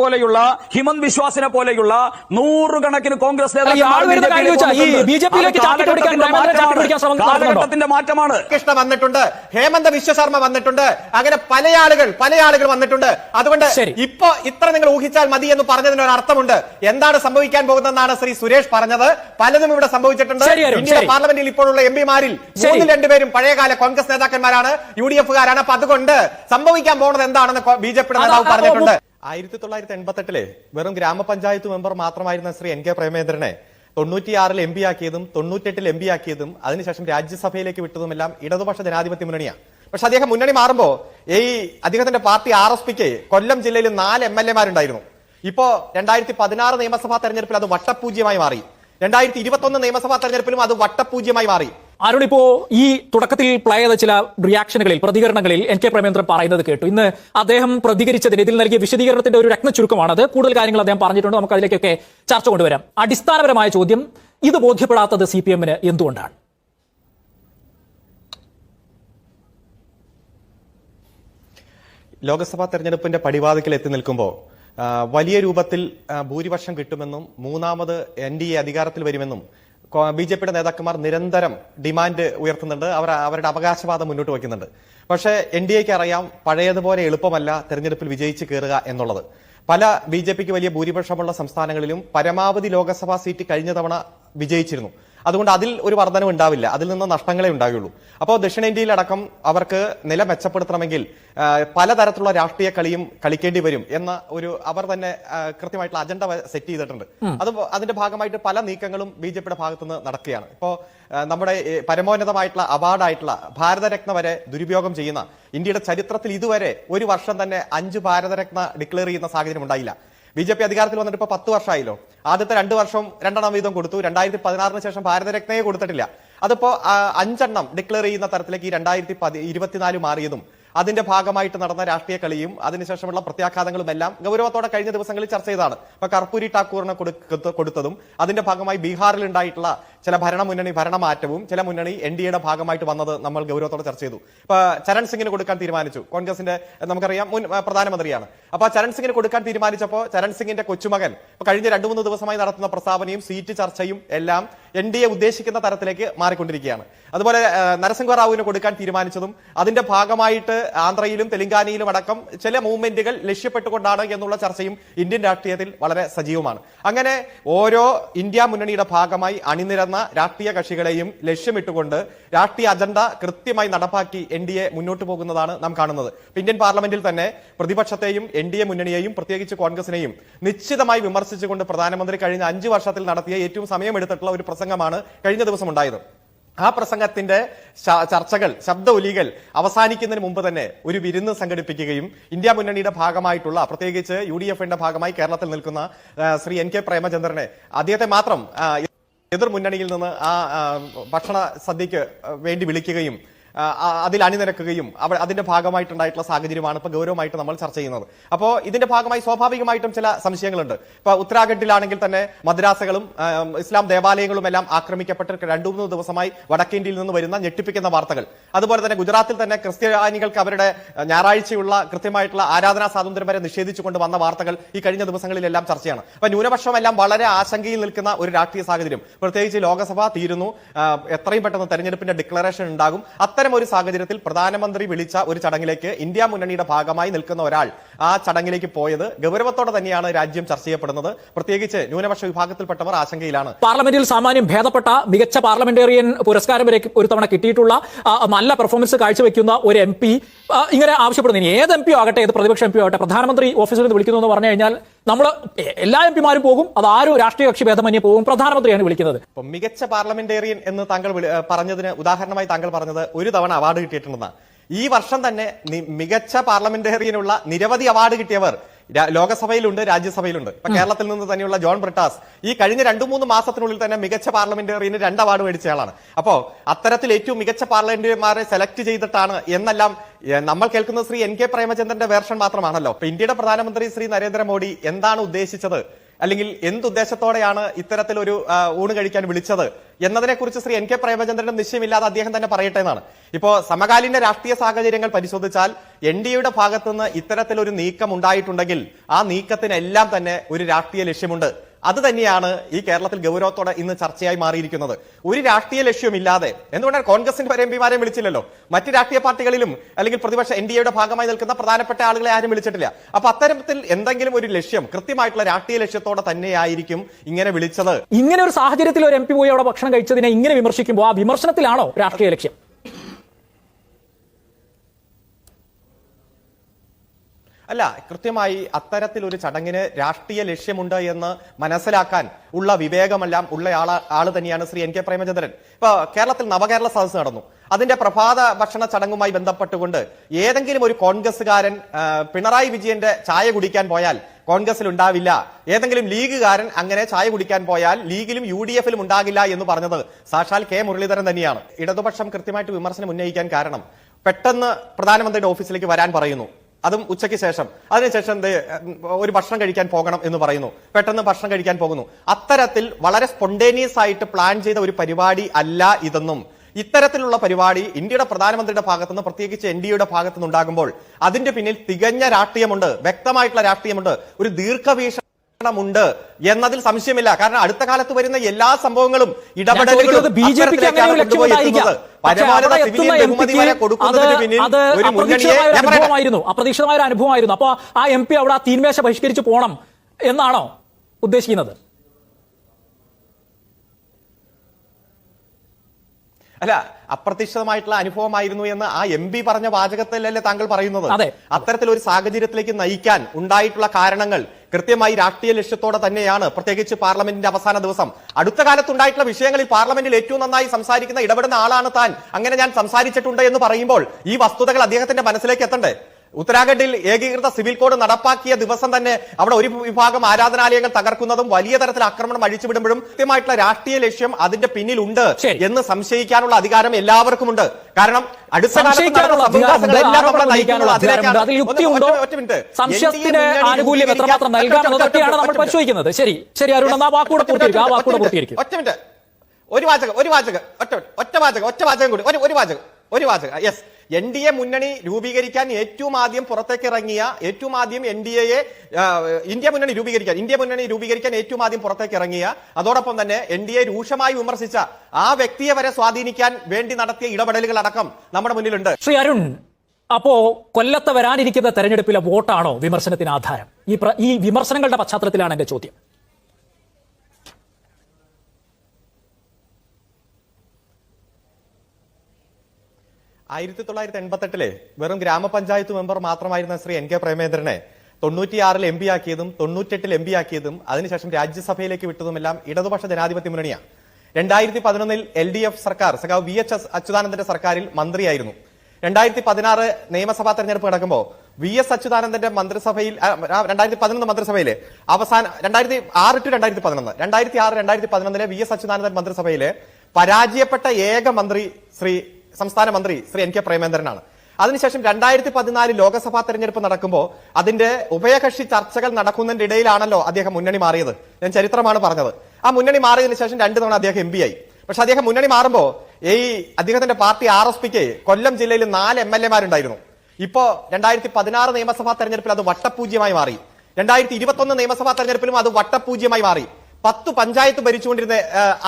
പോലെയുള്ള ഹിമന്ത് വിശ്വാസിനെ പോലെയുള്ള നൂറുകണക്കിന് കോൺഗ്രസ്? കാലഘട്ടത്തിന്റെ മാറ്റമാണ്. കൃഷ്ണ വന്നിട്ടുണ്ട്. ഹേമന്ത് വിശ്വശർമ്മ വന്നിട്ടുണ്ട്. അങ്ങനെ പല ആളുകൾ പല ആളുകൾ വന്നിട്ടുണ്ട്. അതുകൊണ്ട്. ഇപ്പൊ ഇത്ര നിങ്ങൾ ഊഹിച്ചാൽ മതി എന്ന് പറഞ്ഞതിന് ഒരു അർത്ഥമുണ്ട്. എന്താണ് സംഭവിക്കാൻ പോകുന്നതെന്നാണ് ശ്രീ സുരേഷ് പറഞ്ഞത്. പലതും ഇവിടെ സംഭവിച്ചിട്ടുണ്ട്. ഇന്ത്യ ഇന്ത്യയുടെ. പാർലമെന്റിൽ ഇപ്പോഴുള്ള എം പിമാരിൽ. മൂന്നിൽ രണ്ടുപേരും പഴയകാല കോൺഗ്രസ് നേതാക്കന്മാരാണ്. യു ഡി എഫുകാരാണ്. അപ്പൊ അതുകൊണ്ട് സംഭവിക്കാൻ പോകുന്നത് എന്താണെന്ന് ബി ജെ പി നേതാവ് പറഞ്ഞിട്ടുണ്ട്. ആയിരത്തി തൊള്ളായിരത്തി എൺപത്തെട്ടിലെ വെറും ഗ്രാമപഞ്ചായത്ത് മെമ്പർ മാത്രമായിരുന്ന ശ്രീ എൻ കെ പ്രേമേന്ദ്രനെ തൊണ്ണൂറ്റിയാറിൽ എം പി ആക്കിയതും തൊണ്ണൂറ്റെട്ടിൽ എം പി ആക്കിയതും അതിനുശേഷം രാജ്യസഭയിലേക്ക് വിട്ടതുമെല്ലാം ഇടതുപക്ഷ ജനാധിപത്യ മുന്നണിയാണ് പക്ഷെ അദ്ദേഹം മുന്നണി മാറുമ്പോൾ ഈ അദ്ദേഹത്തിന്റെ പാർട്ടി ആർ എസ് പിക്ക് കൊല്ലം ജില്ലയിൽ നാല് എം എൽ എമാരുണ്ടായിരുന്നു. ഇപ്പോ രണ്ടായിരത്തി പതിനാറ് നിയമസഭാ തെരഞ്ഞെടുപ്പിൽ അത് വട്ടപൂജ്യമായി മാറി. രണ്ടായിരത്തി ഇരുപത്തി ഒന്ന് നിയമസഭാ തെരഞ്ഞെടുപ്പിലും അത് വട്ടപൂജ്യമായി മാറി. അരുൺ ഇപ്പോ ഈ തുടക്കത്തിൽ പ്ലേ ചെയ്ത ചില റിയാക്ഷനുകളിൽ പ്രതികരണങ്ങളിൽ എൻ കെ പ്രേമേന്ദ്രൻ പറയുന്നത് കേട്ടു. ഇന്ന് അദ്ദേഹം പ്രതികരിച്ചതിന് ഇതിൽ നൽകിയ വിശദീകരണത്തിന്റെ ഒരു രത്ന ചുരുക്കമാണത് കൂടുതൽ കാര്യങ്ങൾ അദ്ദേഹം പറഞ്ഞിട്ടുണ്ട്. നമുക്ക് അതിലേക്കൊക്കെ ചർച്ച കൊണ്ടുവരാം. അടിസ്ഥാനപരമായ ചോദ്യം ഇത് ബോധ്യപ്പെടാത്തത് സി പി എമ്മിന് എന്തുകൊണ്ടാണ്? ലോക്സഭാ തെരഞ്ഞെടുപ്പിന്റെ പടിവാതിക്കൽ എത്തി നിൽക്കുമ്പോൾ വലിയ രൂപത്തിൽ ഭൂരിപക്ഷം കിട്ടുമെന്നും മൂന്നാമത് എൻ ഡി എ അധികാരത്തിൽ വരുമെന്നും ബി ജെ പിയുടെ നേതാക്കന്മാർ നിരന്തരം ഡിമാൻഡ് ഉയർത്തുന്നുണ്ട്. അവർ അവരുടെ അവകാശവാദം മുന്നോട്ട് വയ്ക്കുന്നുണ്ട്. പക്ഷേ എൻ ഡി എക്ക് അറിയാം പഴയതുപോലെ എളുപ്പമല്ല തെരഞ്ഞെടുപ്പിൽ വിജയിച്ച് കയറുക എന്നുള്ളത്. പല ബി ജെ പിക്ക് വലിയ ഭൂരിപക്ഷമുള്ള സംസ്ഥാനങ്ങളിലും പരമാവധി ലോക്സഭാ സീറ്റ് കഴിഞ്ഞ തവണ വിജയിച്ചിരുന്നു. അതുകൊണ്ട് അതിൽ ഒരു വർധനം ഉണ്ടാവില്ല. അതിൽ നിന്ന് നഷ്ടങ്ങളെ ഉണ്ടാവുകയുള്ളൂ. അപ്പോൾ ദക്ഷിണേന്ത്യയിലടക്കം അവർക്ക് നില മെച്ചപ്പെടുത്തണമെങ്കിൽ പലതരത്തിലുള്ള രാഷ്ട്രീയ കളിയും കളിക്കേണ്ടി വരും എന്ന ഒരു അവർ തന്നെ കൃത്യമായിട്ടുള്ള അജണ്ട സെറ്റ് ചെയ്തിട്ടുണ്ട്. അത് അതിന്റെ ഭാഗമായിട്ട് പല നീക്കങ്ങളും ബി ജെ പിയുടെ ഭാഗത്തുനിന്ന് നടക്കുകയാണ്. ഇപ്പോൾ നമ്മുടെ പരമോന്നതമായിട്ടുള്ള അവാർഡായിട്ടുള്ള ഭാരതരത്ന വരെ ദുരുപയോഗം ചെയ്യുന്ന ഇന്ത്യയുടെ ചരിത്രത്തിൽ ഇതുവരെ ഒരു വർഷം തന്നെ അഞ്ച് ഭാരതരത്ന ഡിക്ലെയർ ചെയ്യുന്ന സാഹചര്യം ഉണ്ടായില്ല. ബി ജെ പി അധികാരത്തിൽ വന്നിട്ട് ഇപ്പൊ പത്ത് വർഷമായല്ലോ. ആദ്യത്തെ രണ്ട് വർഷം രണ്ടെണ്ണം വീതം കൊടുത്തു. രണ്ടായിരത്തി പതിനാറിന് ശേഷം ഭാരതരത്നയെ കൊടുത്തിട്ടില്ല. അതിപ്പോ അഞ്ചെണ്ണം ഡിക്ലെയർ ചെയ്യുന്ന തരത്തിലേക്ക് ഈ രണ്ടായിരത്തി പതി ഇരുപത്തിനാല് മാറിയതും അതിന്റെ ഭാഗമായിട്ട് നടന്ന രാഷ്ട്രീയ കളിയും അതിനുശേഷമുള്ള പ്രത്യാഘാതങ്ങളും എല്ലാം ഗൗരവത്തോടെ കഴിഞ്ഞ ദിവസങ്ങളിൽ ചർച്ച ചെയ്തതാണ്. ഇപ്പൊ കർപ്പൂരി ടാക്കൂറിനെ കൊടുത്തതും അതിന്റെ ഭാഗമായി ബീഹാറിൽ ഉണ്ടായിട്ടുള്ള ചില ഭരണ മുന്നണി ഭരണമാറ്റവും ചില മുന്നണി എൻ ഡി എയുടെ ഭാഗമായിട്ട് വന്നത് നമ്മൾ ഗൗരവത്തോടെ ചർച്ച ചെയ്തു. ഇപ്പൊ ചരൺ സിംഗിന് കൊടുക്കാൻ തീരുമാനിച്ചു. കോൺഗ്രസിന്റെ നമുക്കറിയാം മുൻ പ്രധാനമന്ത്രിയാണ്. അപ്പൊ ചരൺ സിംഗിന് കൊടുക്കാൻ തീരുമാനിച്ചപ്പോൾ ചരൺ സിംഗിന്റെ കൊച്ചുമകൻ കഴിഞ്ഞ രണ്ടു മൂന്ന് ദിവസമായി നടത്തുന്ന പ്രസ്താവനയും സീറ്റ് ചർച്ചയും എല്ലാം എൻ ഡി എ ഉദ്ദേശിക്കുന്ന തരത്തിലേക്ക് മാറിക്കൊണ്ടിരിക്കുകയാണ്. അതുപോലെ നരസിംഹ റാവുവിന് കൊടുക്കാൻ തീരുമാനിച്ചതും അതിന്റെ ഭാഗമായിട്ട് ആന്ധ്രയിലും തെലങ്കാനയിലും അടക്കം ചില മൂവ്മെന്റുകൾ ലക്ഷ്യപ്പെട്ടുകൊണ്ടാണ് എന്നുള്ള ചർച്ചയും ഇന്ത്യൻ രാഷ്ട്രീയത്തിൽ വളരെ സജീവമാണ്. അങ്ങനെ ഓരോ ഇന്ത്യ മുന്നണിയുടെ ഭാഗമായി അണിനിരന്ന രാഷ്ട്രീയ കക്ഷികളെയും ലക്ഷ്യമിട്ടുകൊണ്ട് രാഷ്ട്രീയ അജണ്ട കൃത്യമായി നടപ്പാക്കി എൻ ഡി എ മുന്നോട്ട് പോകുന്നതാണ് നാം കാണുന്നത്. ഇന്ത്യൻ പാർലമെന്റിൽ തന്നെ പ്രതിപക്ഷത്തെയും എൻ ഡി എ മുന്നണിയെയും പ്രത്യേകിച്ച് കോൺഗ്രസിനെയും നിശ്ചിതമായി വിമർശിച്ചുകൊണ്ട് പ്രധാനമന്ത്രി കഴിഞ്ഞ അഞ്ചു വർഷത്തിൽ നടത്തിയ ഏറ്റവും സമയമെടുത്തിട്ടുള്ള ഒരു പ്രസംഗമാണ് കഴിഞ്ഞ ദിവസം ഉണ്ടായത്. ആ പ്രസംഗത്തിന്റെ ചർച്ചകൾ ശബ്ദ ഒലികൾ അവസാനിക്കുന്നതിന് മുമ്പ് തന്നെ ഒരു വിരുന്ന് സംഘടിപ്പിക്കുകയും ഇന്ത്യ മുന്നണിയുടെ ഭാഗമായിട്ടുള്ള പ്രത്യേകിച്ച് യു ഡി എഫിന്റെ ഭാഗമായി കേരളത്തിൽ നിൽക്കുന്ന ശ്രീ എൻ കെ പ്രേമചന്ദ്രനെ അദ്ദേഹത്തെ മാത്രം എതിർ മുന്നണിയിൽ നിന്ന് ആ ഭക്ഷണ സദ്യക്ക് വേണ്ടി വിളിക്കുകയും അതിൽ അണിനിരക്കുകയും അവ അതിന്റെ ഭാഗമായിട്ടുണ്ടായിട്ടുള്ള സാഹചര്യമാണ് ഇപ്പോൾ ഗൗരവമായിട്ട് നമ്മൾ ചർച്ച ചെയ്യുന്നത്. അപ്പോൾ ഇതിന്റെ ഭാഗമായി സ്വാഭാവികമായിട്ടും ചില സംശയങ്ങളുണ്ട്. ഇപ്പൊ ഉത്തരാഖണ്ഡിലാണെങ്കിൽ തന്നെ മദ്രാസകളും ഇസ്ലാം ദേവാലയങ്ങളും എല്ലാം ആക്രമിക്കപ്പെട്ട് രണ്ടു മൂന്ന് ദിവസമായി വടക്കേന്ത്യയിൽ നിന്ന് വരുന്ന ഞെട്ടിപ്പിക്കുന്ന വാർത്തകൾ. അതുപോലെ തന്നെ ഗുജറാത്തിൽ തന്നെ ക്രിസ്ത്യാനികൾക്ക് അവരുടെ ഞായറാഴ്ചയുള്ള കൃത്യമായിട്ടുള്ള ആരാധനാ സ്വാതന്ത്ര്യം വരെ നിഷേധിച്ചുകൊണ്ട് വന്ന വാർത്തകൾ ഈ കഴിഞ്ഞ ദിവസങ്ങളിലെല്ലാം ചർച്ചയാണ്. അപ്പൊ ന്യൂനപക്ഷം എല്ലാം വളരെ ആശങ്കയിൽ നിൽക്കുന്ന ഒരു രാഷ്ട്രീയ സാഹചര്യം. പ്രത്യേകിച്ച് ലോകസഭ തീരുന്നു. എത്രയും പെട്ടെന്ന് തെരഞ്ഞെടുപ്പിന്റെ ഡിക്ലറേഷൻ ഉണ്ടാകും. അത്തരം ഒരു സാഹചര്യത്തിൽ പ്രധാനമന്ത്രി വിളിച്ച ഒരു ചടങ്ങിലേക്ക് ഇന്ത്യ മുന്നണിയുടെ ഭാഗമായി നിൽക്കുന്ന ഒരാൾ ആ ചടങ്ങിലേക്ക് പോയത് ഗൗരവത്തോടെ തന്നെയാണ് രാജ്യം ചർച്ച ചെയ്യപ്പെടുന്നത്. പ്രത്യേകിച്ച് ന്യൂനപക്ഷ വിഭാഗത്തിൽപ്പെട്ടവർ ആശങ്കയിലാണ്. പാർലമെന്റിൽ സാമാന്യം ഭേദപ്പെട്ട മികച്ച പാർലമെന്റേറിയൻ പുരസ്കാരം വരെ ഒരു തവണ കിട്ടിയിട്ടുള്ള നല്ല പെർഫോമൻസ് കാഴ്ചവെക്കുന്ന ഒരു എം പി ഇങ്ങനെ ആവശ്യപ്പെടുന്നു. ഇനി ഏത് എം ആകട്ടെ ഏത് പ്രതിപക്ഷ എം ആകട്ടെ പ്രധാനമന്ത്രി ഓഫീസിൽ നിന്ന് വിളിക്കുന്നു എന്ന് പറഞ്ഞു കഴിഞ്ഞാൽ നമ്മൾ എല്ലാ എം പിമാരും പോകും. അത് ആരും രാഷ്ട്രീയ കക്ഷി ഭേദമന്യേ പോകും. പ്രധാനമന്ത്രിയാണ് വിളിക്കുന്നത്. ഇപ്പൊ മികച്ച പാർലമെന്റേറിയൻ എന്ന് താങ്കൾ പറഞ്ഞതിന് ഉദാഹരണമായി താങ്കൾ പറഞ്ഞത് ഒരു തവണ അവാർഡ് കിട്ടിയിട്ടുണ്ടെന്നാണ് ഈ വർഷം തന്നെ മികച്ച പാർലമെന്റേറിയനുള്ള നിരവധി അവാർഡ് കിട്ടിയവർ ലോകസഭയിലുണ്ട് രാജ്യസഭയിലുണ്ട്. ഇപ്പൊ കേരളത്തിൽ നിന്ന് തന്നെയുള്ള ജോൺ ബ്രിട്ടാസ് ഈ കഴിഞ്ഞ രണ്ടു മൂന്ന് മാസത്തിനുള്ളിൽ തന്നെ മികച്ച പാർലമെന്റേറിയന് രണ്ട് അവാർഡ് മേടിച്ചയാളാണ് അപ്പോ അത്തരത്തിൽ ഏറ്റവും മികച്ച പാർലമെന്ററിമാരെ സെലക്ട് ചെയ്തിട്ടാണ് എന്നെല്ലാം നമ്മൾ കേൾക്കുന്നത് ശ്രീ എൻ കെ പ്രേമചന്ദ്രന്റെ വേർഷൻ മാത്രമാണല്ലോ. അപ്പൊ ഇന്ത്യയുടെ പ്രധാനമന്ത്രി ശ്രീ നരേന്ദ്രമോദി എന്താണ് ഉദ്ദേശിച്ചത്? അല്ലെങ്കിൽ എന്തുദ്ദേശത്തോടെയാണ് ഇത്തരത്തിൽ ഒരു ഊണ് കഴിക്കാൻ വിളിച്ചത്? എന്നതിനെ കുറിച്ച് ശ്രീ എൻ കെ പ്രേമചന്ദ്രനും നിശ്ചയമില്ലാതെ അദ്ദേഹം തന്നെ പറയട്ടെ എന്നാണ്. ഇപ്പോ സമകാലീന രാഷ്ട്രീയ സാഹചര്യങ്ങൾ പരിശോധിച്ചാൽ എൻ ഡി എയുടെ ഭാഗത്തുനിന്ന് ഇത്തരത്തിലൊരു നീക്കം ഉണ്ടായിട്ടുണ്ടെങ്കിൽ ആ നീക്കത്തിനെല്ലാം തന്നെ ഒരു രാഷ്ട്രീയ ലക്ഷ്യമുണ്ട്. അത് തന്നെയാണ് ഈ കേരളത്തിൽ ഗൗരവത്തോടെ ഇന്ന് ചർച്ചയായി മാറിയിരിക്കുന്നത്. ഒരു രാഷ്ട്രീയ ലക്ഷ്യമില്ലാതെ എന്തുകൊണ്ടാണ് കോൺഗ്രസിന്റെ വരെ എം പിമാരെ വിളിച്ചില്ലല്ലോ? മറ്റ് രാഷ്ട്രീയ പാർട്ടികളിലും അല്ലെങ്കിൽ പ്രതിപക്ഷ എൻ ഡി എയുടെ ഭാഗമായി നിൽക്കുന്ന പ്രധാനപ്പെട്ട ആളുകളെ ആരും വിളിച്ചിട്ടില്ല. അപ്പൊ അത്തരത്തിൽ എന്തെങ്കിലും ഒരു ലക്ഷ്യം കൃത്യമായിട്ടുള്ള രാഷ്ട്രീയ ലക്ഷ്യത്തോടെ തന്നെയായിരിക്കും ഇങ്ങനെ വിളിച്ചത്. ഇങ്ങനെ ഒരു സാഹചര്യത്തിൽ ഒരു എം പോയി അവിടെ ഭക്ഷണം കഴിച്ചതിനെ ഇങ്ങനെ വിമർശിക്കുമ്പോൾ ആ വിമർശനത്തിലാണോ രാഷ്ട്രീയ ലക്ഷ്യം? അല്ല കൃത്യമായി അത്തരത്തിൽ ഒരു ചടങ്ങിന് രാഷ്ട്രീയ ലക്ഷ്യമുണ്ട് എന്ന് മനസ്സിലാക്കാൻ ഉള്ള വിവേകമെല്ലാം ഉള്ള ആൾ ആൾ തന്നെയാണ് ശ്രീ എൻ കെ പ്രേമചന്ദ്രൻ. ഇപ്പൊ കേരളത്തിൽ നവകേരള സദസ് നടന്നു. അതിന്റെ പ്രഭാത ഭക്ഷണ ചടങ്ങുമായി ബന്ധപ്പെട്ടുകൊണ്ട് ഏതെങ്കിലും ഒരു കോൺഗ്രസ്സുകാരൻ പിണറായി വിജയന്റെ ചായ കുടിക്കാൻ പോയാൽ കോൺഗ്രസിൽ ഉണ്ടാവില്ല. ഏതെങ്കിലും ലീഗുകാരൻ അങ്ങനെ ചായ കുടിക്കാൻ പോയാൽ ലീഗിലും യു ഡി എഫിലും ഉണ്ടാകില്ല എന്ന് പറഞ്ഞത് സാക്ഷാൽ കെ മുരളീധരൻ തന്നെയാണ്. ഇടതുപക്ഷം കൃത്യമായിട്ട് വിമർശനം ഉന്നയിക്കാൻ കാരണം പെട്ടെന്ന് പ്രധാനമന്ത്രിയുടെ ഓഫീസിലേക്ക് വരാൻ പറയുന്നു. അതും ഉച്ചയ്ക്ക് ശേഷം. അതിനുശേഷം ഒരു ഭക്ഷണം കഴിക്കാൻ പോകണം എന്ന് പറയുന്നു. പെട്ടെന്ന് ഭക്ഷണം കഴിക്കാൻ പോകുന്നു. അത്തരത്തിൽ വളരെ സ്പോണ്ടേനിയസ് ആയിട്ട് പ്ലാൻ ചെയ്ത ഒരു പരിപാടി അല്ല ഇതെന്നും. ഇത്തരത്തിലുള്ള പരിപാടി ഇന്ത്യയുടെ പ്രധാനമന്ത്രിയുടെ ഭാഗത്തുനിന്ന് പ്രത്യേകിച്ച് എൻ ഡി എയുടെ ഭാഗത്തുനിന്ന് ഉണ്ടാകുമ്പോൾ അതിന്റെ പിന്നിൽ തികഞ്ഞ രാഷ്ട്രീയമുണ്ട്. വ്യക്തമായിട്ടുള്ള രാഷ്ട്രീയമുണ്ട്. ഒരു ദീർഘവീക്ഷണമുണ്ട് എന്നതിൽ സംശയമില്ല. കാരണം അടുത്ത കാലത്ത് വരുന്ന എല്ലാ സംഭവങ്ങളും ഇടപെടലുകളും അപ്രതീക്ഷിതമായ ഒരു അനുഭവമായിരുന്നു. അപ്പൊ ആ എം പി അവിടെ ആ തീന്മേശ ബഹിഷ്കരിച്ച് പോകണം എന്നാണോ ഉദ്ദേശിക്കുന്നത്? അല്ല അപ്രതീക്ഷിതമായിട്ടുള്ള അനുഭവമായിരുന്നു എന്ന് ആ എം പി പറഞ്ഞ വാചകത്തിലല്ലേ താങ്കൾ പറയുന്നത്? അതെ. അത്തരത്തിലൊരു സാഹചര്യത്തിലേക്ക് നയിക്കാൻ ഉണ്ടായിട്ടുള്ള കാരണങ്ങൾ കൃത്യമായി രാഷ്ട്രീയ ലക്ഷ്യത്തോടെ തന്നെയാണ് പ്രത്യേകിച്ച് പാർലമെന്റിന്റെ അവസാന ദിവസം. അടുത്ത കാലത്തുണ്ടായിട്ടുള്ള വിഷയങ്ങളിൽ പാർലമെന്റിൽ ഏറ്റവും നന്നായി സംസാരിക്കുന്ന ഇടപെടുന്ന ആളാണ് താൻ. അങ്ങനെ ഞാൻ സംസാരിച്ചിട്ടുണ്ട് എന്ന് പറയുമ്പോൾ ഈ വസ്തുതകൾ അദ്ദേഹത്തിന്റെ മനസ്സിലേക്ക് എത്തണ്ടേ? ഉത്തരാഖണ്ഡിൽ ഏകീകൃത സിവിൽ കോഡ് നടപ്പാക്കിയ ദിവസം തന്നെ അവിടെ ഒരു വിഭാഗം ആരാധനാലയങ്ങൾ തകർക്കുന്നതും വലിയ തരത്തിൽ ആക്രമണം അഴിച്ചുവിടുമ്പോഴും കൃത്യമായിട്ടുള്ള രാഷ്ട്രീയ ലക്ഷ്യം അതിന്റെ പിന്നിലുണ്ട്. എന്ന് സംശയിക്കാനുള്ള അധികാരം എല്ലാവർക്കുമുണ്ട്. കാരണം സംശയത്തിന് ആനുകൂല്യം എത്രമാത്രം നമ്മൾ പരിശോധിക്കുന്നത്. ശരി. ശരി അരുൺ പൂർത്തീകരിക്കും ആ വാക്കൂടെ പൂർത്തീകരിക്കും ഒറ്റ മിനിറ്റ്. ഒരു വാചകം ഒരു വാചകം ഒറ്റ ഒറ്റ വാചകം ഒറ്റ വാചകം കൂടി. ഒരു ഒരു വാചകം ഒരു വാചകം. യെസ് എൻ ഡി എ മുന്നണി രൂപീകരിക്കാൻ ഏറ്റവും ആദ്യം പുറത്തേക്ക് ഇറങ്ങിയ ഏറ്റവും ആദ്യം എൻ ഡി എയെ ഇന്ത്യ മുന്നണി രൂപീകരിക്കാൻ ഇന്ത്യ മുന്നണി രൂപീകരിക്കാൻ ഏറ്റവും ആദ്യം പുറത്തേക്ക് ഇറങ്ങിയ അതോടൊപ്പം തന്നെ എൻ ഡി എ രൂക്ഷമായി വിമർശിച്ച ആ വ്യക്തിയെ വരെ സ്വാധീനിക്കാൻ വേണ്ടി നടത്തിയ ഇടപെടലുകൾ അടക്കം നമ്മുടെ മുന്നിലുണ്ട്. ശ്രീ അരുൺ അപ്പോ കൊല്ലത്ത് വരാനിരിക്കുന്ന തെരഞ്ഞെടുപ്പിലെ വോട്ടാണോ വിമർശനത്തിന് ആധാരം? ഈ ഈ വിമർശനങ്ങളുടെ പശ്ചാത്തലത്തിലാണ് എന്റെ ചോദ്യം. ആയിരത്തി തൊള്ളായിരത്തി എൺപത്തെട്ടിലെ വെറും ഗ്രാമപഞ്ചായത്ത് മെമ്പർ മാത്രമായിരുന്ന ശ്രീ എൻ കെ പ്രേമേന്ദ്രനെ തൊണ്ണൂറ്റിയാറിൽ എം പി ആക്കിയതും തൊണ്ണൂറ്റെട്ടിൽ എം പി ആക്കിയതും അതിനുശേഷം രാജ്യസഭയിലേക്ക് വിട്ടതുമെല്ലാം ഇടതുപക്ഷ ജനാധിപത്യ മുന്നണിയാണ്. രണ്ടായിരത്തി പതിനൊന്നിൽ എൽ ഡി എഫ് സർക്കാർ സഖാവ് വി എച്ച് എസ് അച്യുതാനന്ദന്റെ സർക്കാരിൽ മന്ത്രിയായിരുന്നു. രണ്ടായിരത്തി പതിനാറ് നിയമസഭാ തെരഞ്ഞെടുപ്പ് നടക്കുമ്പോൾ വി എസ് അച്യുതാനന്ദന്റെ മന്ത്രിസഭയിൽ രണ്ടായിരത്തി പതിനൊന്ന് മന്ത്രിസഭയിലെ അവസാന രണ്ടായിരത്തി ആറ് ടു രണ്ടായിരത്തി പതിനൊന്ന് രണ്ടായിരത്തി ആറ് രണ്ടായിരത്തി പതിനൊന്നിലെ വി എസ് അച്യുതാനന്ദൻ മന്ത്രിസഭയിലെ പരാജയപ്പെട്ട ഏക മന്ത്രി ശ്രീ സംസ്ഥാന മന്ത്രി ശ്രീ എൻ കെ പ്രേമേന്ദ്രനാണ്. അതിനുശേഷം രണ്ടായിരത്തി പതിനാല് ലോക്സഭാ തെരഞ്ഞെടുപ്പ് നടക്കുമ്പോൾ അതിന്റെ ഉഭയകക്ഷി ചർച്ചകൾ നടക്കുന്നതിന്റെ ഇടയിലാണല്ലോ അദ്ദേഹം മുന്നണി മാറിയത്. ഞാൻ ചരിത്രമാണ് പറഞ്ഞത്. ആ മുന്നണി മാറിയതിനു ശേഷം രണ്ടു തവണ അദ്ദേഹം എം ആയി. പക്ഷെ അദ്ദേഹം മുന്നണി മാറുമ്പോൾ ഈ അദ്ദേഹത്തിന്റെ പാർട്ടി ആർ എസ് പിക്ക് കൊല്ലം ജില്ലയിൽ നാല് എം എൽ എമാരുണ്ടായിരുന്നു. ഇപ്പോ രണ്ടായിരത്തി പതിനാറ് നിയമസഭാ തെരഞ്ഞെടുപ്പിൽ അത് വട്ടപൂജ്യമായി മാറി. രണ്ടായിരത്തി ഇരുപത്തൊന്ന് നിയമസഭാ തെരഞ്ഞെടുപ്പിലും അത് വട്ടപൂജ്യമായി മാറി. പത്ത് പഞ്ചായത്ത് ഭരിച്ചുകൊണ്ടിരുന്ന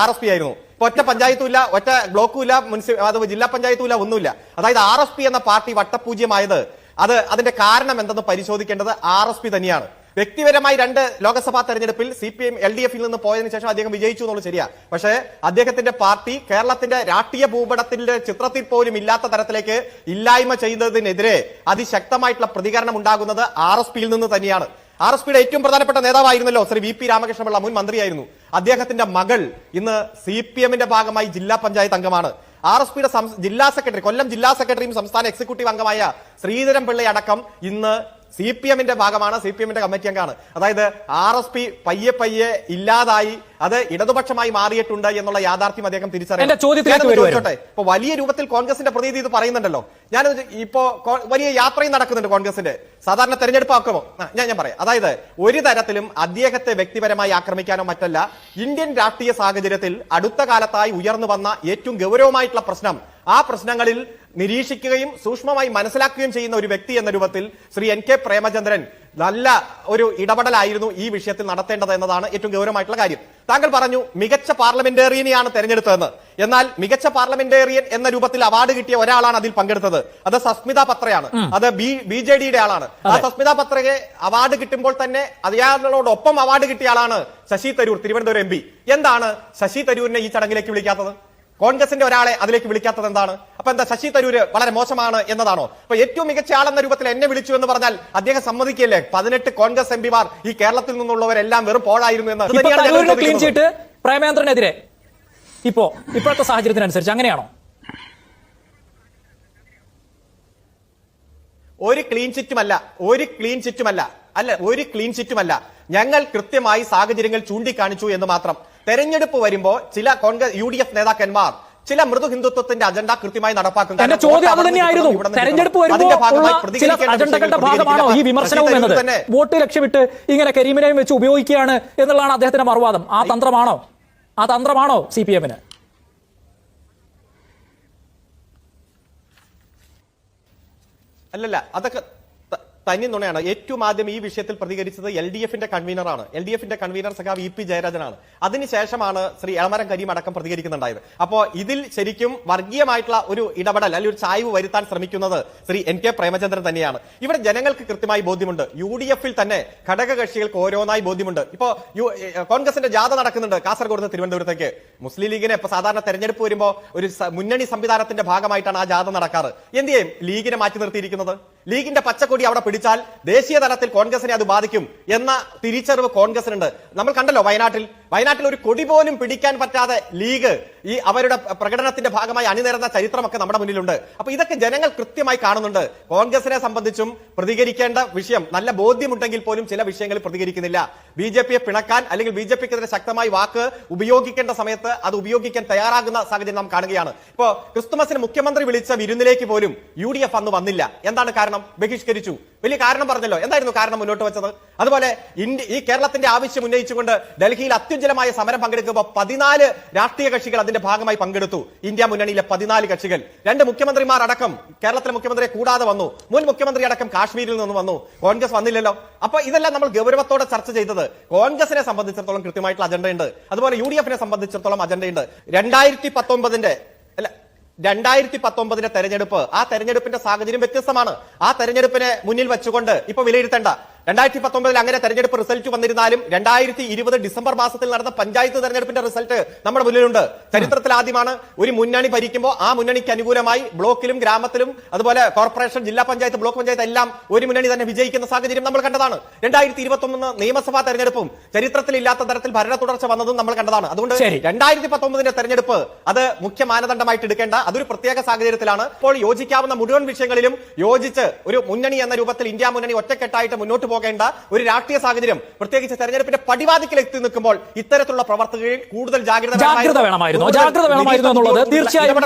ആർ എസ് പി ആയിരുന്നു. ഒറ്റ പഞ്ചായത്തും ഇല്ല ഒറ്റ ബ്ലോക്കും ഇല്ല മുനിസിപ്പൽ അത് ജില്ലാ പഞ്ചായത്തും ഇല്ല ഒന്നുമില്ല. അതായത് ആർ എസ് പി എന്ന പാർട്ടി വട്ടപൂജ്യമായത് അത് അതിന്റെ കാരണം എന്തെന്ന് പരിശോധിക്കേണ്ടത് ആർ എസ് പി തന്നെയാണ്. വ്യക്തിപരമായി രണ്ട് ലോക്സഭാ തെരഞ്ഞെടുപ്പിൽ C P M L D എഫിൽ നിന്ന് പോയതിനു ശേഷം അദ്ദേഹം വിജയിച്ചു എന്നുള്ളത് ശരിയാ. പക്ഷേ അദ്ദേഹത്തിന്റെ പാർട്ടി കേരളത്തിന്റെ രാഷ്ട്രീയ ഭൂപടത്തിന്റെ ചിത്രത്തിൽ പോലും ഇല്ലാത്ത തരത്തിലേക്ക് ഇല്ലായ്മ ചെയ്യുന്നതിനെതിരെ അതിശക്തമായിട്ടുള്ള പ്രതികരണം ഉണ്ടാകുന്നത് ആർ എസ് പിയിൽ നിന്ന് തന്നെയാണ്. ആർ എസ് പിയുടെ ഏറ്റവും പ്രധാനപ്പെട്ട നേതാവായിരുന്നല്ലോ ശ്രീ വി പി രാമകൃഷ്ണപിള്ള മുൻ മന്ത്രിയായിരുന്നു. അദ്ദേഹത്തിന്റെ മകൾ ഇന്ന് സി പി എമ്മിന്റെ ഭാഗമായി ജില്ലാ പഞ്ചായത്ത് അംഗമാണ്. ആർ എസ് പിയുടെ ജില്ലാ സെക്രട്ടറി കൊല്ലം ജില്ലാ സെക്രട്ടറിയും സംസ്ഥാന എക്സിക്യൂട്ടീവ് അംഗമായ ശ്രീധരൻ പിള്ളയടക്കം ഇന്ന് സി പി എമ്മിന്റെ ഭാഗമാണ് സി പി എമ്മിന്റെ കമ്മിറ്റി അംഗമാണ്. അതായത് ആർ എസ് പി പയ്യെ പയ്യെ ഇല്ലാതായി അത് ഇടതുപക്ഷമായി മാറിയിട്ടുണ്ട് എന്നുള്ള യാഥാർത്ഥ്യം അദ്ദേഹം തിരിച്ചറിയാം ഇപ്പൊ വലിയ രൂപത്തിൽ കോൺഗ്രസിന്റെ പ്രതിനിധി ഇത് പറയുന്നുണ്ടല്ലോ. ഞാൻ ഇപ്പോ വലിയ യാത്രയും നടക്കുന്നുണ്ട് കോൺഗ്രസിന്റെ. സാധാരണ തെരഞ്ഞെടുപ്പ് ആക്കുമോ ഞാൻ ഞാൻ പറയാം. അതായത് ഒരു തരത്തിലും അദ്ദേഹത്തെ വ്യക്തിപരമായി ആക്രമിക്കാനോ മറ്റല്ല ഇന്ത്യൻ രാഷ്ട്രീയ സാഹചര്യത്തിൽ അടുത്ത കാലത്തായി ഉയർന്നു വന്ന ഏറ്റവും ഗൗരവമായിട്ടുള്ള പ്രശ്നം ആ പ്രശ്നങ്ങളിൽ നിരീക്ഷിക്കുകയും സൂക്ഷ്മമായി മനസ്സിലാക്കുകയും ചെയ്യുന്ന ഒരു വ്യക്തി എന്ന രൂപത്തിൽ ശ്രീ എൻ കെ പ്രേമചന്ദ്രൻ നല്ല ഒരു ഇടപെടലായിരുന്നു ഈ വിഷയത്തിൽ നടത്തേണ്ടത് എന്നതാണ് ഏറ്റവും ഗൗരവമായിട്ടുള്ള കാര്യം. താങ്കൾ പറഞ്ഞു മികച്ച പാർലമെന്റേറിയനെയാണ് തെരഞ്ഞെടുത്തതെന്ന്. എന്നാൽ മികച്ച പാർലമെന്റേറിയൻ എന്ന രൂപത്തിൽ അവാർഡ് കിട്ടിയ ഒരാളാണ് അതിൽ പങ്കെടുത്തത്. അത് സസ്മിത പത്രയാണ്. അത് ബി ബി ജെ ഡിയുടെ ആളാണ്. ആ സസ്മിത പത്രയെ അവാർഡ് കിട്ടുമ്പോൾ തന്നെ അയാളോടൊപ്പം അവാർഡ് കിട്ടിയ ആളാണ് ശശി തരൂർ തിരുവനന്തപുരം എം പി. എന്താണ് ശശി തരൂരിനെ ഈ ചടങ്ങിലേക്ക് വിളിക്കാത്തത്? കോൺഗ്രസിന്റെ ഒരാളെ അതിലേക്ക് വിളിക്കാത്തത് എന്താണ്? അപ്പൊ എന്താ ശശി തരൂര് വളരെ മോശമാണ് എന്നതാണോ? അപ്പൊ ഏറ്റവും മികച്ച ആളെന്ന രൂപത്തിൽ എന്നെ വിളിച്ചു എന്ന് പറഞ്ഞാൽ അദ്ദേഹം സമ്മതിക്കില്ലേ പതിനെട്ട് കോൺഗ്രസ് എം പിമാർ ഈ കേരളത്തിൽ നിന്നുള്ളവരെല്ലാം വെറും പോഴായിരുന്നു എന്ന്. ക്ലീൻ. ചീട്ട് പ്രേമേന്ദ്രനെതിരെ ഇപ്പോ ഇപ്പോഴത്തെ സാഹചര്യത്തിനനുസരിച്ച് അങ്ങനെയാണോ? ഒരു ക്ലീൻ ചിറ്റുമല്ല ഒരു ക്ലീൻ ചിറ്റുമല്ല അല്ല ഒരു ക്ലീൻ ചിറ്റുമല്ല. ഞങ്ങൾ കൃത്യമായി സാഹചര്യങ്ങൾ ചൂണ്ടിക്കാണിച്ചു എന്ന് മാത്രം. തെരഞ്ഞെടുപ്പ് വരുമ്പോ ചില കോൺഗ്രസ് യു ഡി എഫ് നേതാക്കന്മാർ ചില മൃദു ഹിന്ദുത്വത്തിന്റെ അജണ്ട കൃത്യമായി നടപ്പാക്കും എന്റെ ചോദ്യം അത് തന്നെയായിരുന്നു തെരഞ്ഞെടുപ്പ് വരുമ്പോൾ ചില അജണ്ടകളുടെ ഭാഗമാണോ ഈ വിമർശനവും എന്നത്? വോട്ട് ലക്ഷ്യമിട്ട് ഇങ്ങനെ കരീമിനെയും വെച്ച് ഉപയോഗിക്കുകയാണ് എന്നുള്ളതാണ് അദ്ദേഹത്തിന്റെ മറുവാദം. ആ തന്ത്രമാണോ? ആ തന്ത്രമാണോ സി പി എമ്മിന് അല്ലല്ല അതൊക്കെ തനി നുണയാണ്. ഏറ്റവും ആദ്യം ഈ വിഷയത്തിൽ പ്രതികരിച്ചത് എൽ ഡി എഫിന്റെ കൺവീനറാണ് എൽ ഡി എഫിന്റെ കൺവീനർ സഖാവ് ഇ പി ജയരാജനാണ്. അതിനുശേഷമാണ് ശ്രീ എളമരം കരീം അടക്കം പ്രതികരിക്കുന്നുണ്ടായത്. അപ്പോ ഇതിൽ ശരിക്കും വർഗീയമായിട്ടുള്ള ഒരു ഇടപെടൽ അല്ലെങ്കിൽ ഒരു ചായ്വ് വരുത്താൻ ശ്രമിക്കുന്നത് ശ്രീ എൻ കെ പ്രേമചന്ദ്രൻ തന്നെയാണ്. ഇവിടെ ജനങ്ങൾക്ക് കൃത്യമായി ബോധ്യമുണ്ട്. യു ഡി എഫിൽ തന്നെ ഘടകകക്ഷികൾക്ക് ഓരോന്നായി ബോധ്യമുണ്ട്. ഇപ്പോ യു കോൺഗ്രസിന്റെ ജാഥ നടക്കുന്നുണ്ട് കാസർഗോഡ് തിരുവനന്തപുരത്തേക്ക്. മുസ്ലിം ലീഗിനെ ഇപ്പൊ സാധാരണ തെരഞ്ഞെടുപ്പ് വരുമ്പോ ഒരു മുന്നണി സംവിധാനത്തിന്റെ ഭാഗമായിട്ടാണ് ആ ജാഥ നടക്കാറ്. എന്ത് ചെയ്യും? ലീഗിനെ മാറ്റി നിർത്തിയിരിക്കുന്നത്. ലീഗിന്റെ പച്ചക്കൊടി അവിടെ പിടിച്ചാൽ ദേശീയ തലത്തിൽ കോൺഗ്രസിനെ അത് ബാധിക്കും എന്ന തിരിച്ചറിവ് കോൺഗ്രസിനുണ്ട്. നമ്മൾ കണ്ടല്ലോ വയനാട്ടിൽ വയനാട്ടിൽ ഒരു കൊടി പോലും പിടിക്കാൻ പറ്റാതെ ലീഗ് ഈ അവരുടെ പ്രകടനത്തിന്റെ ഭാഗമായി അണിനിരന്ന ചരിത്രമൊക്കെ നമ്മുടെ മുന്നിലുണ്ട്. അപ്പൊ ഇതൊക്കെ ജനങ്ങൾ കൃത്യമായി കാണുന്നുണ്ട്. കോൺഗ്രസിനെ സംബന്ധിച്ചും പ്രതികരിക്കേണ്ട വിഷയം നല്ല ബോധ്യമുണ്ടെങ്കിൽ പോലും ചില വിഷയങ്ങളിൽ പ്രതികരിക്കുന്നില്ല. ബി ജെ പിയെ പിണക്കാൻ അല്ലെങ്കിൽ ബി ജെ പിക്കെതിരെ ശക്തമായി വാക്ക് ഉപയോഗിക്കേണ്ട സമയത്ത് അത് ഉപയോഗിക്കാൻ തയ്യാറാകുന്ന സാഹചര്യം നാം കാണുകയാണ്. ഇപ്പോ ക്രിസ്തുമസിന് മുഖ്യമന്ത്രി വിളിച്ച വിരുന്നിലേക്ക് പോലും യു ഡി എഫ് അന്ന് വന്നില്ല. എന്താണ് കാരണം? ബഹിഷ്കരിച്ചു. വലിയ കാരണം പറഞ്ഞല്ലോ. എന്തായിരുന്നു കാരണം മുന്നോട്ട് വെച്ചത്? അതുപോലെ ഇന്ത്യ ഈ കേരളത്തിന്റെ ആവശ്യം ഉന്നയിച്ചുകൊണ്ട് ഡൽഹിയിൽ അത്യുജ്വലമായ സമരം പങ്കെടുക്കുമ്പോൾ പതിനാല് രാഷ്ട്രീയ കക്ഷികൾ അതിന്റെ ഭാഗമായി പങ്കെടുത്തു. ഇന്ത്യ മുന്നണിയിലെ പതിനാല് കക്ഷികൾ. രണ്ട് മുഖ്യമന്ത്രിമാർ അടക്കം കേരളത്തിലെ മുഖ്യമന്ത്രിയെ കൂടാതെ വന്നു. മുൻ മുഖ്യമന്ത്രി അടക്കം കാശ്മീരിൽ നിന്ന് വന്നു. കോൺഗ്രസ് വന്നില്ലല്ലോ. അപ്പൊ ഇതെല്ലാം നമ്മൾ ഗൗരവത്തോടെ ചർച്ച ചെയ്തത് കോൺഗ്രസിനെ സംബന്ധിച്ചിടത്തോളം കൃത്യമായിട്ടുള്ള അജണ്ടയുണ്ട്. അതുപോലെ യു ഡി എഫിനെ സംബന്ധിച്ചിടത്തോളം അജണ്ടയുണ്ട്. രണ്ടായിരത്തി പത്തൊമ്പതിന്റെ അല്ല രണ്ടായിരത്തി പത്തൊമ്പതിലെ തെരഞ്ഞെടുപ്പ് ആ തെരഞ്ഞെടുപ്പിന്റെ സാഹചര്യം വ്യത്യസ്തമാണ്. ആ തെരഞ്ഞെടുപ്പിനെ മുന്നിൽ വെച്ചുകൊണ്ട് ഇപ്പൊ വിലയിരുത്തേണ്ട രണ്ടായിരത്തി പത്തൊമ്പതിൽ അങ്ങനെ തെരഞ്ഞെടുപ്പ് റിസൾട്ട് വന്നിരുന്നാലും രണ്ടായിരത്തി ഇരുപത് ഡിസംബർ മാസത്തിൽ നടന്ന പഞ്ചായത്ത് തെരഞ്ഞെടുപ്പിന്റെ റിസൾട്ട് നമ്മുടെ മുന്നിലുണ്ട്. ചരിത്രത്തിൽ ആദ്യമാണ് ഒരു മുന്നണി ഭരിക്കുമ്പോൾ ആ മുന്നണിക്ക് അനുകൂലമായി ബ്ലോക്കിലും ഗ്രാമത്തിലും അതുപോലെ കോർപ്പറേഷൻ ജില്ലാ പഞ്ചായത്ത് ബ്ലോക്ക് പഞ്ചായത്ത് എല്ലാം ഒരു മുന്നണി തന്നെ വിജയിക്കുന്ന സാഹചര്യം നമ്മൾ കണ്ടതാണ്. രണ്ടായിരത്തി ഇരുപത്തി ഒന്ന് നിയമസഭാ തെരഞ്ഞെടുപ്പും ചരിത്രത്തിൽ ഇല്ലാത്ത തരത്തിൽ ഭരണ തുടർച്ച വന്നതും നമ്മൾ കണ്ടതാണ്. അതുകൊണ്ട്. രണ്ടായിരത്തി പത്തൊമ്പതിന്റെ തെരഞ്ഞെടുപ്പ് അത് മുഖ്യ മാനദണ്ഡമായിട്ട് എടുക്കേണ്ട അതൊരു പ്രത്യേക സാഹചര്യത്തിലാണ്. ഇപ്പോൾ യോജിക്കാവുന്ന മുഴുവൻ വിഷയങ്ങളിലും യോജിച്ച് ഒരു മുന്നണി എന്ന രൂപത്തിൽ ഇന്ത്യ മുന്നണി ഒറ്റക്കെട്ടായിട്ട് മുന്നോട്ട് പോകേണ്ട ഒരു രാഷ്ട്രീയ സാഹചര്യം. പ്രത്യേകിച്ച് തെരഞ്ഞെടുപ്പിന്റെ പടിവാതിക്കൽ എത്തി നിൽക്കുമ്പോൾ ഇത്തരത്തിലുള്ള പ്രവർത്തകരിൽ കൂടുതൽ ജാഗ്രത ജാഗ്രത വേണമായിരുന്നു. ജാഗ്രത വേണമായിരുന്നു എന്നുള്ളത് തീർച്ചയായും